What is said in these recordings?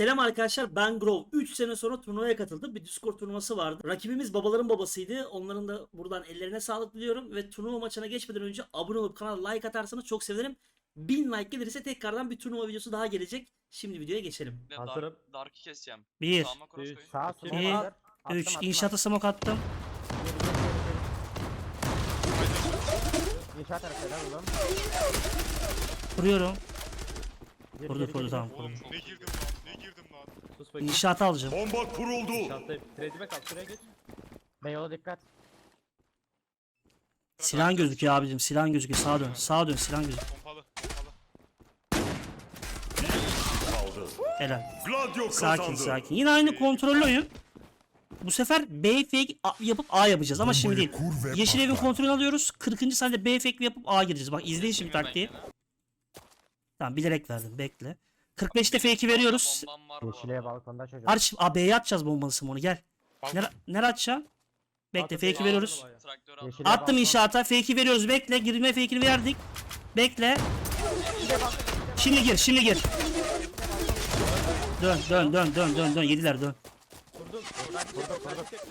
Selam arkadaşlar ben Grove. 3 sene sonra turnuvaya katıldım. Bir Discord turnuvası vardı. Rakibimiz babaların babasıydı. Onların da buradan ellerine sağlık diliyorum. Ve turnuva maçına geçmeden önce abone olup kanala like atarsanız çok sevinirim. 1000 like gelirse tekrardan bir turnuva videosu daha gelecek. Şimdi videoya geçelim. Hazırım. Dark, Dark'ı keseceğim. 1, Sağıma cross koyun. Sağ Bir, hazır. Attım, 3. attım, İnşaata smoke attım. attım. İnşaat oğlum. Geri, Kurdu geri, kurdu geri. tamam ne girdim İnşaata alacağım. Bomba kuruldu. İnşaattayım. Trade'ime kal. Şuraya geç. Beyoğlu dikkat. Silahın gözüküyor abicim. Silahın gözüküyor. Sağa dön. Sağa dön. Silahın gözüküyor. Pompalı pompalı. Helal. Gladio kazandı. Sakin sakin. Yine aynı kontrollü oyun. Bu sefer B fake A- yapıp A yapacağız ama şimdi değil. Yeşil evin kontrolünü alıyoruz. 40. saniyede B fake yapıp A gireceğiz. Bak izleyin şimdi taktiği. Tamam bilerek verdim. Bekle. 45'te fake'i veriyoruz. Bombam var bu Yeşileye arada. balkonda çocuk. Arş A B'ye atacağız bombalısını onu gel. Nere, nere atacağım? Bekle Atın fake'i beni, veriyoruz. Traktör aldım. Yeşile Attım balkon. inşaata. Fake'i veriyoruz. Bekle. Girme fake'ini verdik. Bekle. Şimdi gir. Şimdi gir. Dön dön dön dön dön dön. Yediler dön.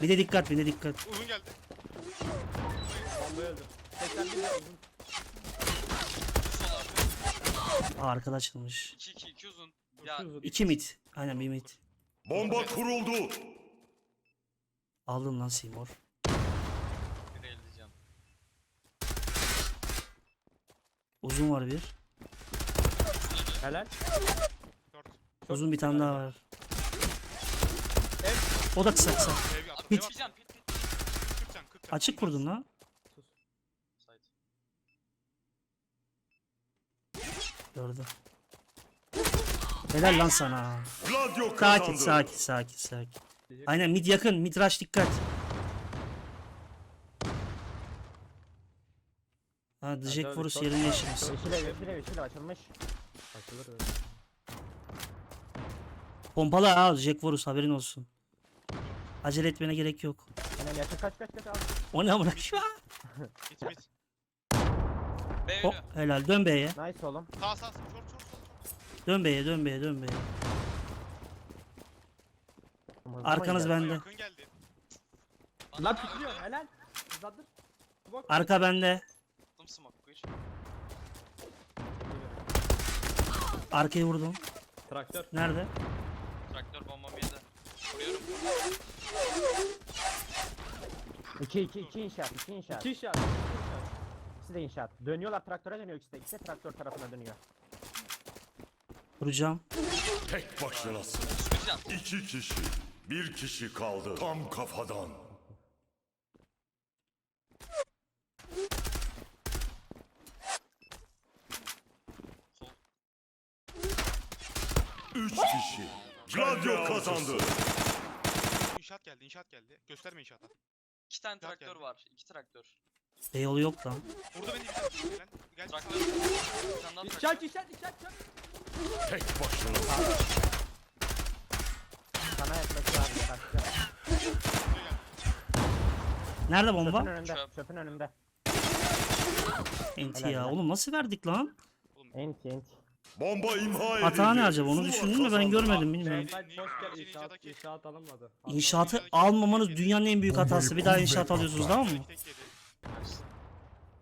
Bir de dikkat bir de dikkat. Uzun geldi. Bombayı öldüm. 81 de uzun. Arkada açılmış. 2 2 2 uzun. Ya İki mid. Aynen bir mid. Bomba kuruldu. Aldın lan Seymour. bir el diyeceğim. Uzun var bir. Helal. Uzun bir tane daha var. O da kısa kısa. Ev at. Bit. Ev at. Diyeceğim pit pit. 40 can 40 can. Açık kurdun lan. Gördüm. Helal lan sana. Gladio Sakin kazandı. sakin sakin sakin. Aynen mid yakın. Mid rush dikkat. Ha The Jack Forus yaşamış. Yeşile yeşile yeşile açılmış. Açılır öyle. Pompalı ha Jack Forus haberin olsun. Acele etmene gerek yok. Hemen yakın kaç kaç kaç al. O ne amına koyayım? Git git. B Hop önü. helal dön B'ye. Nice oğlum. Sağ sağ sağ. Short short short. Dön B'ye dön B'ye dön B'ye. Hızlı mı Arkanız gider? bende. Yakın geldi. Lan pikliyor. Helal. Hızlandır. Bak. Arka bende. Attım smoke koyur. Arkayı vurdum. Traktör. Nerede? Traktör bombam yedi. Vuruyorum. 2 2 2 inşaat 2 inşaat. İki işaret. İki. İkisi de inşaat. Dönüyorlar traktöre dönüyor ikisi de. İkisi de traktör tarafına dönüyor. Vuracağım. Tek başınasın. İki kişi. Bir kişi kaldı. Tam kafadan. Üç kişi. Gladio kazandı. İnşaat geldi inşaat geldi. Gösterme inşaata. 2 tane Traktör traktör geldi. var. 2 traktör. B yolu yok lan. Burada beni bir tane gel. Gel. Traktör. Bir tane daha traktör. Tek. Sana yaklaşıyor abi. Kaçacak. Nerede Çöpün bomba? önünde. Çöp. Çöpün önünde. Enti ya. Oğlum nasıl verdik lan? Enti enti. Bomba imha edildi. Hata ne acaba? Onu Zula düşündüm de ben kazandı. görmedim bilmiyorum. Beyefendi Niye- gel inşaat inşaat alınmadı. İnşaatı almamanız dünyanın en büyük hatası. Bir daha inşaat alıyorsunuz tamam mı? Tek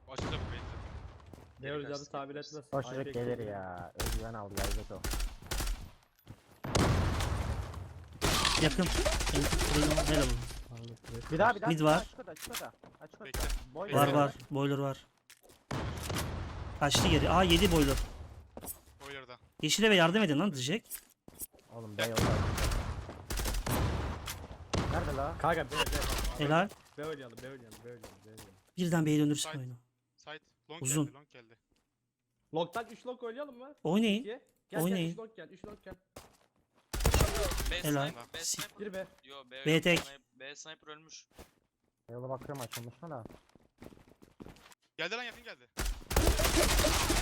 Açacağım beni. Ne olacağını tahmin etmez. O Ay, çocuk bekliyorum. gelir ya. Özgüven aldı ya o. Yakın. Helal olsun. Bir daha bir daha. Mid var. Açık oda açık oda. Açık oda. Bekle. Boy Var var. Boiler var. Kaçtı geri. Aa 7 boiler. Boiler'da. Yeşil eve yardım edin lan diyecek. Oğlum Beyoğlu. Nerede la? Kanka be be. Helal. Be oynayalım be oynayalım be oynayalım. Birden B'ye döndürsün Side. oyunu. Side. Long Uzun. geldi long geldi. Long'dan 3 long oynayalım mı? Oynayın. İki. Gel Oynayın. gel 3 long gel 3 long gel. B Helal. sniper. B Sik. sniper. Gir be. Yo B, B yok. tek. B sniper ölmüş. Beyoğlu bakıyorum açılmış mı da? Geldi lan yakın geldi.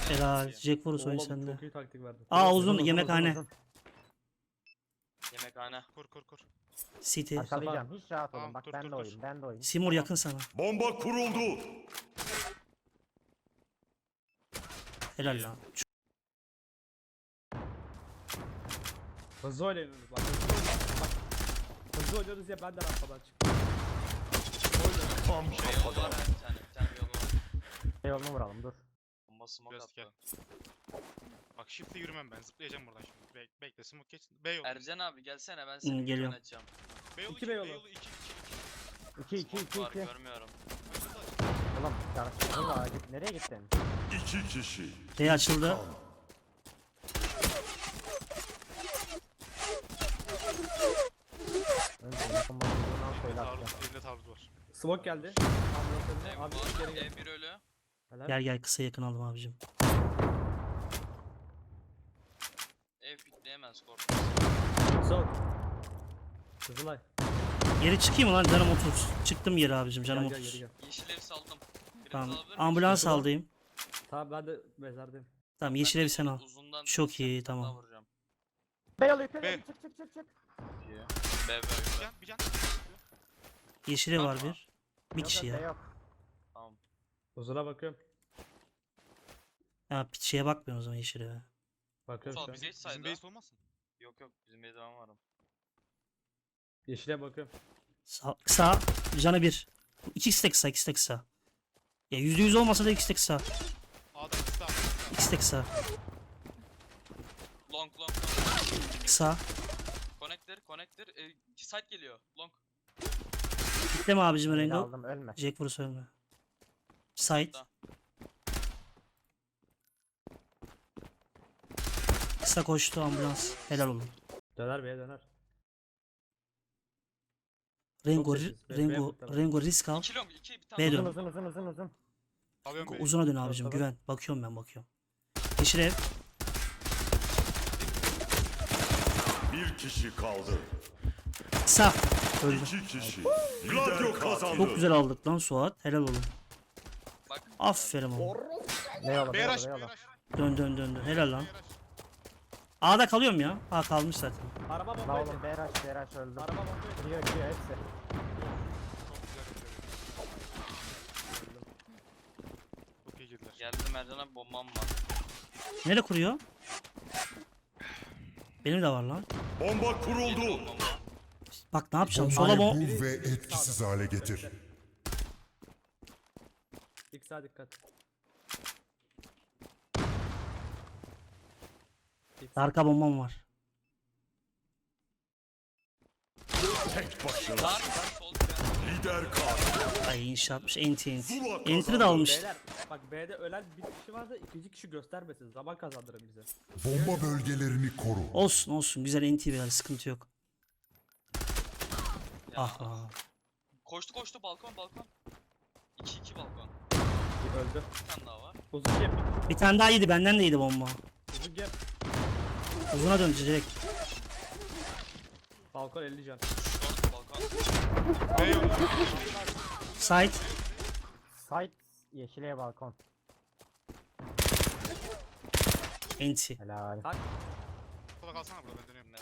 Helal. Jack Forus oyun Oğlum, sende. Çok iyi taktik verdin. Aa Uzun, uzun uzun, yemekhane. uzun, uzun. Yemekhane. Kur kur kur. City. Arkalayacağım. Hiç rahat olun. Tamam, Bak dur, ben dur, de dur. oyun. Ben de oyun. Simur yakın sana. Bomba kuruldu. Helal lan. Hızlı oynuyoruz bak. Hızlı oynuyoruz. Bak. Hızlı oynuyoruz ya ben de rampadan çıktım. Tam Şey yolu kafadan. var ha bir tane. Bir tane bir yolu var. Şey yolunu vuralım dur. Bomba smoke attı. gel. Bak shift'le yürümem ben. Zıplayacağım buradan şimdi. Bek bekle smoke geç. B yolu. Ercan abi gelsene ben seni geliyorum. yöneteceğim. B yolu İki 2 B B yolu. yolu 2 2 2 2 2 Smoke var 2. görmüyorum. Ulan ya valla git nereye gittin? İki kişi. B açıldı. Önce yakın bakımından söyle Taarruz, atacağım. elinde taarruz var. Smoke geldi. Ev Abi var. geri gel. E1 ölü. Helal. Gel gel kısa yakın aldım abicim. Ev kork. Sol. Kızılay. Geri çıkayım lan canım 30. Çıktım geri abicim canım Gel gel 30. geri gel. Yeşil ev saldım. Biriniz Tamam. alabilir miyim? Ambulans Tamam. aldayım. Tamam ben de mezardayım. Tamam yeşil evi sen al. Uzundan Çok iyi, bir daha tamam. vuracağım. Bey yolu yukarı Be. çık çık çık çık. İyi. B B Bir can bir can. Yeşil ev var bir. Bir Yok, kişi yok, ya. Bey yok. Tamam. Uzuna bakıyorum. Ya şeye bakmıyorum o zaman yeşil eve. Bakıyorum Sol şu an. bize hiç Bizim saydı. base olmasın? Yok yok bizim bir devam varım. Yeşile bakıyorum. Sağ, kısa canı bir. İkisi de kısa ikisi de kısa. Ya yüzde yüz olmasa da ikisi de kısa. A'da ikisi de A'da. İkisi de kısa. Long long long. Kısa. Connector connector. E, site geliyor. Long. Bitti mi abicim Beni Rengo? aldım ölme. Jack vurursa ölme. Side. Da. Kısa koştu ambulans. Helal olun. Döner B'ye döner. Rengo, sessiz. Be- Rengo, be. Rengo risk al. 2 long 2 bir tane B dön. Uzun uzun uzun uzun. Alıyorum. Uzuna dön abicim güven. Bakıyorum ben bakıyorum. Yeşil ev. Bir kişi kaldı. Kısa. Öldü. İki kişi. Gladio kazandı. Çok güzel aldık lan Suat. Helal olun. Bak. Aferin oğlum. Ne yola B ne rush, yola B ne yola. rush, Dön dön dön dön. Helal lan. B rush. A'da kalıyorum ya. A kalmış zaten. Araba La bombaydı. oğlum Beyraş Beyraş öldü. Araba bombaydı. Giriyor giriyor hepsi. Çok iyi girdiler. Geldim Ercan abi bombam var. Nereye kuruyor? Benim de var lan. Bomba kuruldu. Bak ne yapacağım? Bombayı Sola bom... bul ve etkisiz hale getir. İlk sağa dikkat. İlk sağ. Arka bombam var. Tek başına. Sol Lider katil. Ay inşaatmış. Enti enti. Entry de kazandı. almış. Beyler bak B'de ölen bir kişi varsa ikinci kişi göstermesin. Zaman kazandırın bize. Bomba bölgelerini koru. Olsun olsun. Güzel enti ver. Sıkıntı yok. Ya. Ah ah. Koştu koştu balkon balkon. 2 2 balkon. Bir öldü. Bir tane daha var. Uzun gap. Bir tane daha yedi. Benden de yedi bomba. Uzun gap. Uzuna dön direkt. Balkon 50 can. Side. Site yeşileye balkon. Enti. Helal. Sola kalsana burada ben dönüyorum.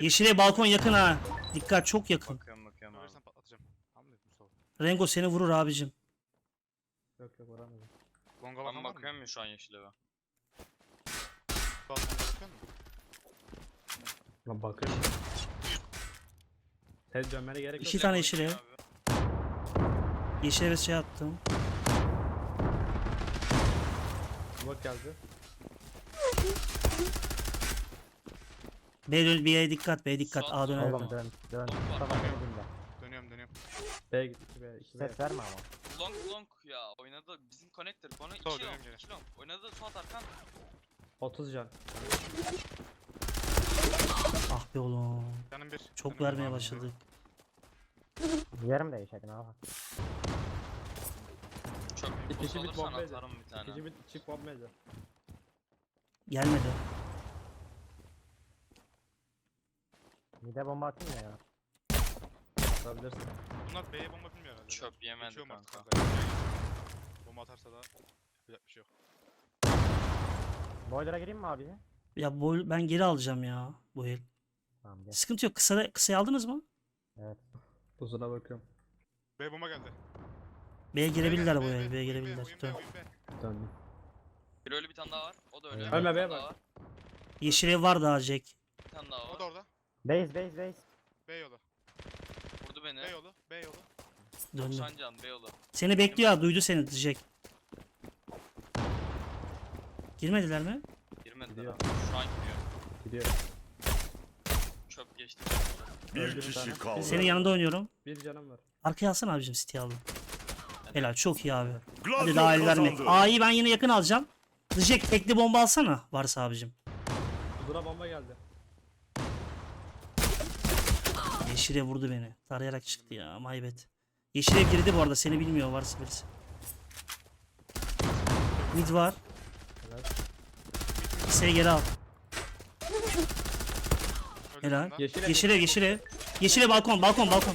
Yeşile balkon yakın ha. Dikkat çok yakın. Bakıyorum bakıyorum abi. Ölürsen patlatacağım. Tamam dedim Mustafa. Rengo seni vurur abicim. Yok yok vuramadım. Longa Ben bakan var mı? bakıyorum ya şu an yeşil eve. Longa bakıyor musun? Lan bakın. Sen dönmene gerek yok. İki tane yeşil ev. Yeşil eve şey attım. Smoke geldi. B dön B'ye dikkat. B dikkat. A döner. Oğlum dön dön. Mustafa beni dinle. Dönüyorum dönüyorum. B'ye gitti B. Hiç İki B. ses verme ama. Long long ya oynadı bizim connector konu 2 Doğru, long dönüyorum geri. 2 long. Oynadı Suat Arkan. 30 can. Ah be oğlum. Canım bir. Çok canım bir vermeye abi. başladık. Yerim değişelim abi. Çok büyük İkinci bit atarım bir tane. İkinci bir çift bomb mıydı? Gelmedi. Mide bomba atayım ya. Atabilirsin. Bunlar B'ye bomba bilmiyor herhalde. Çöp yemedi Geçiyorum artık kanka. kanka. Bomba atarsa da yapacak bir şey yok. Boiler'a gireyim mi abi? Ya bu ben geri alacağım ya bu el. Tamam gel. Sıkıntı yok. Kısa kısayı aldınız mı? Evet. Uzuna bakıyorum. B bomba geldi. B'ye girebilirler bu el. B'ye girebilirler. B. Döndüm. Bir ölü bir tane daha var. O da ölü. Ölme Bir tane B'ye daha bak. var. Yeşil ev var daha Jack. tane daha O da var. orada. Base base base. B yolu. Vurdu beni. B yolu. B yolu. Döndü. 90 can B yolu. Seni bekliyor ha. Duydu seni Jack. Girmediler mi? Girmediler Gidiyor. abi. Şu an gidiyor. Gidiyor. Çöp geçti. Bir kişi kaldı. Senin yanında oynuyorum. Bir canım var. Arkaya alsana abicim City aldım. Helal çok iyi abi. Hadi daha el verme. A'yı ben yine yakın alacağım. Jack tekli bomba alsana varsa abicim. Uzuna bomba geldi. Yeşile vurdu beni. Tarayarak çıktı ya. Maybet. Yeşile girdi bu arada. Seni bilmiyor varsa birisi. Mid var. Seni geri al. Helal. sonunda. Yeşile Yeşile yeşile. Yeşile balkon balkon balkon.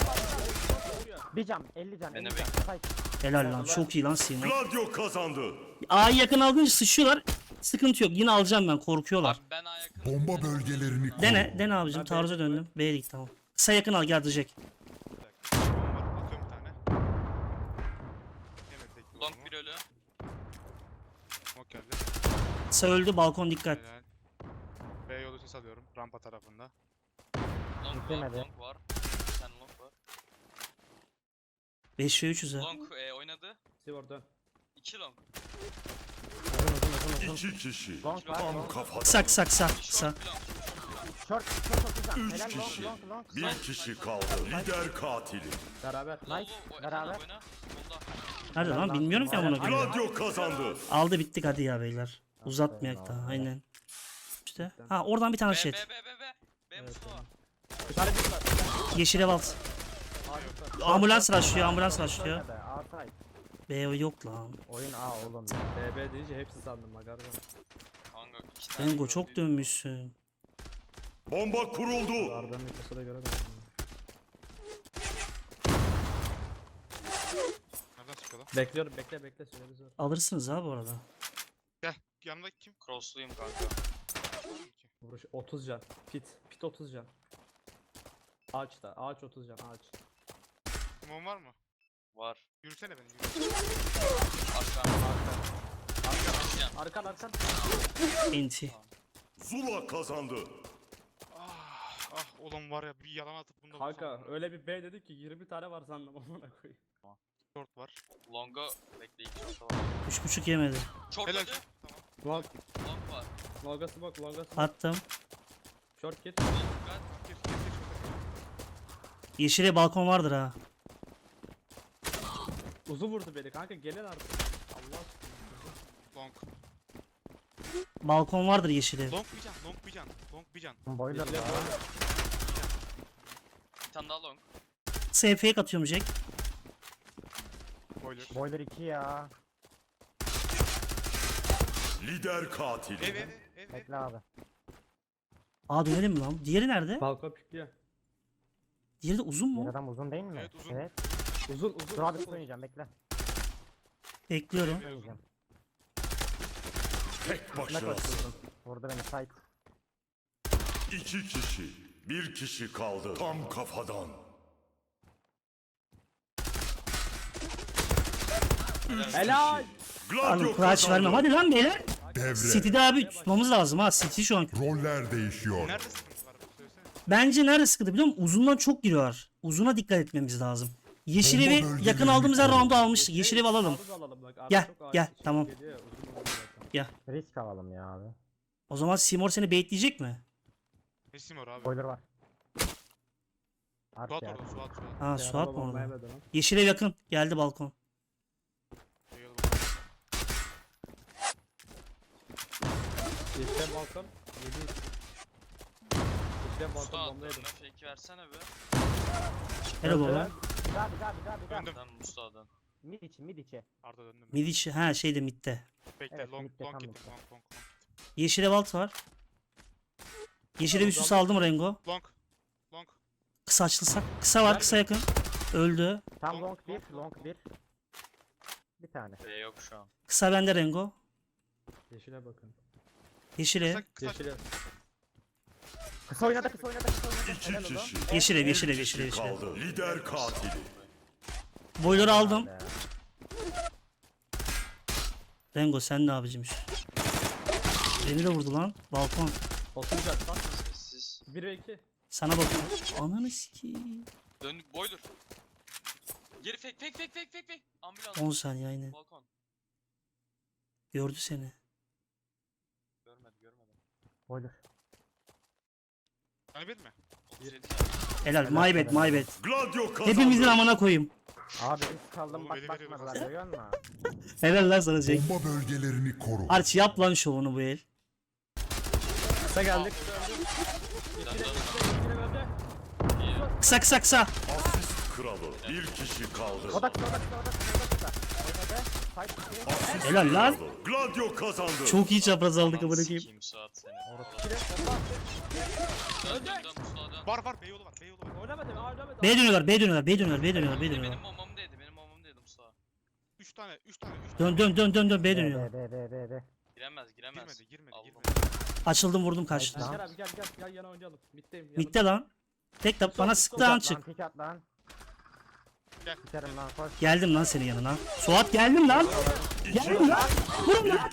Bir can 50 can Ben 50 de can. Say. Helal lan çok iyi lan Simo. Gladio kazandı. A'yı yakın aldınca sıçıyorlar. Sıkıntı yok. Yine alacağım ben. Korkuyorlar. Abi ben A yakın. Bomba bölgelerini koru. Dene. Dene abicim. Taarruza döndüm. B'ye git tamam. Kısa yakın al gel tek Long bir ölü. Smoke geldi. Kısa öldü. Balkon dikkat. Helal. B yolu ses alıyorum. Rampa tarafında. Long var. Long var. Bir tane long var. 5 ve 300 ha. Long e, oynadı. Sivor dön. 2 long. Uzun uzun uzun uzun. İki kişi. Long var. Tam long. kafadan. Kısa kısa kısa. kısa. Short bir long. Short short 30 can. Üç Helal long kişi. long long. Bir kişi kaldı. Lider katili. Beraber. Nice. Beraber. Efendim oyna. Solda. Nerede lan bilmiyorum ki amına koyayım. Gladio kazandı. Aldı bittik hadi ya beyler. Uzatmayak daha aynen. İşte. Ha oradan bir tane şey. B B B B. B Mustafa. Bir tane bir var. Yeşile valt. Harika. Ambulans rushlıyor ambulans rushlıyor. Nerede? B yok lan. Oyun A oğlum. BB deyince hepsi sandım magardan. Kanka iki tane. Çok dönmüşsün. Bomba kuruldu. Arda'nın nüfusu da göremedim. Nereden çıkıyor lan? Bekliyorum bekle bekle süremiz var. Alırsınız ha bu arada. Gel. Yanımdaki kim? Crossluyum kanka. Vuruş 30 can. Pit. Pit 30 can. Ağaçta. Ağaç 30 can. Ağaç. Kumon var mı? Var. Yürüsene beni. Yürü. Arka. Arka. Arkan arkan. Enti. Zula kazandı. Ah, ah oğlum var ya bir yalan atıp bunda Kanka öyle bir B dedik ki 20 tane var sandım amına koyayım. Short var. Longa bekleyin. Short'a var. 3.5 yemedi. Short Helal. Tamam. Long. Long var. Longa smoke. Longa smoke. Attım. Short git. Long dikkat. Gir gir gir. şurada. Yeşile balkon vardır ha. Uzun vurdu beni kanka gelin artık. Allah aşkına. Long. Balkon vardır yeşile. Long bir can. Long bir can. Long bir can. Var. boiler. Bir tane daha long. SF'ye katıyorum Jack. Boiler. Boiler 2 ya. Lider katili. Ev ev ev ev. ev. Bekle abi. Aa dönelim mi lan? Diğeri nerede? Balkon pikliyor. Diğeri de uzun mu? adam uzun değil mi? Evet, uzun. Evet. Uzun uzun. Dur abi uzun. oynayacağım bekle. Bekliyorum. Oynayacağım. Tek başına. Vurdu beni side. İki kişi. Bir kişi kaldı. Tam kafadan. Helal. Gladio Abi kulaç vermem. Hadi lan beyler. Devre. City'de abi tutmamız lazım ha. City şu an. Roller değişiyor. Nerede sıkıntı var? Söylesene. Bence nerede sıkıntı biliyor musun? Uzundan çok giriyorlar. Uzuna dikkat etmemiz lazım. Yeşil Bomba evi bölgelerini yakın aldığımız her koru. roundu almıştık. Yeşil ev alalım. Bak. Gel, çok gel, şey tamam. geliyor ya, uzun vurdu zaten. Risk alalım ya abi. O zaman Seymour seni baitleyecek mi? Nesim var abi. Boiler var. Suat ya. orada Suat Suat. Ha Suat mı orada? verdi lan. Yeşil ev yakın. Geldi balkon. Eyvallah bak. Yeşil balkon. 7 Yeşil balkon Mustafa bombaya yedim. önüne fake versene be. Helal. Bir bir daha bir daha bir daha. Döndüm. Ben Mustafa'dan. Mid içi mid içi. Arda döndüm. Mid içi. Ha şeyde midde. Bekle Evet, long midde, long tam git. midde. Long long long. Yeşil ev alt var. Yeşil ev üstü saldım Rengo. Long. Long. Kısa açılsak. Kısa var kısa yakın. Öldü. Tam Long, long 1 long, 1. Bir tane. B yok şu an. Kısa bende Rengo. Yeşile bakın. Yeşil ev. Kısa. Yeşile. Kısa oynadı kısa oynadı kısa oynadı. İki Helal kişi. Yeşil ev yeşil ev yeşil ev. yeşil ev. kaldı. Lider katili. Boiler'ı aldım. Be. Rengo sen ne abicim? Beni de vurdu lan. Balkon. 30 can. Bak. Sessiz. 1 ve 2. Sana bakıyorum. Ananı sikeyim. Döndük boiler. Geri fake fake fake fake fake fake. Ambulans. 10 saniye aynen. Balkon. Gördü seni. Bir mi? 37 Helal. My bad, my bad. Gladio kazandı. Hepimizin amına koyayım. Abi risk kaldım Oğlum bak eli veriyor bakmadılar bak. görüyor musun? Helal lan sana Cenk. Bomba bölgelerini koru. Arç yap lan şovunu bu el. Kısa geldik. Kısa kısa kısa. Asist kralı. Bir kişi kaldı. Odak odak odak odak odak. Oynadı. Fight iki. Asist Helal lan. Gladio kazandı. Çok iyi çapraz aldık amına koyayım. Var var Beyoğlu var Beyoğlu var. Oynamadım. Oynamadım. B dönüyorlar, B dönüyorlar, B dönüyorlar, B dönüyorlar, B Benim dönüyorlar. bombam değdi benim bombam değdi Mustafa. 3 tane 3 tane 3 tane. Dön dön dön dön dön B B dönüyor. B B B B. Giremez giremez. Girmedi girmedi girmedi. Açıldım vurdum kaçtı. Gel abi gel gel gel yana oynayalım. Middeyim. yanımda. Bitti lan. Tek de bana sıktı an çık. Pik at lan. Lan. Geldim lan senin yanına. Suat geldim lan. Geldim lan. Bir kişi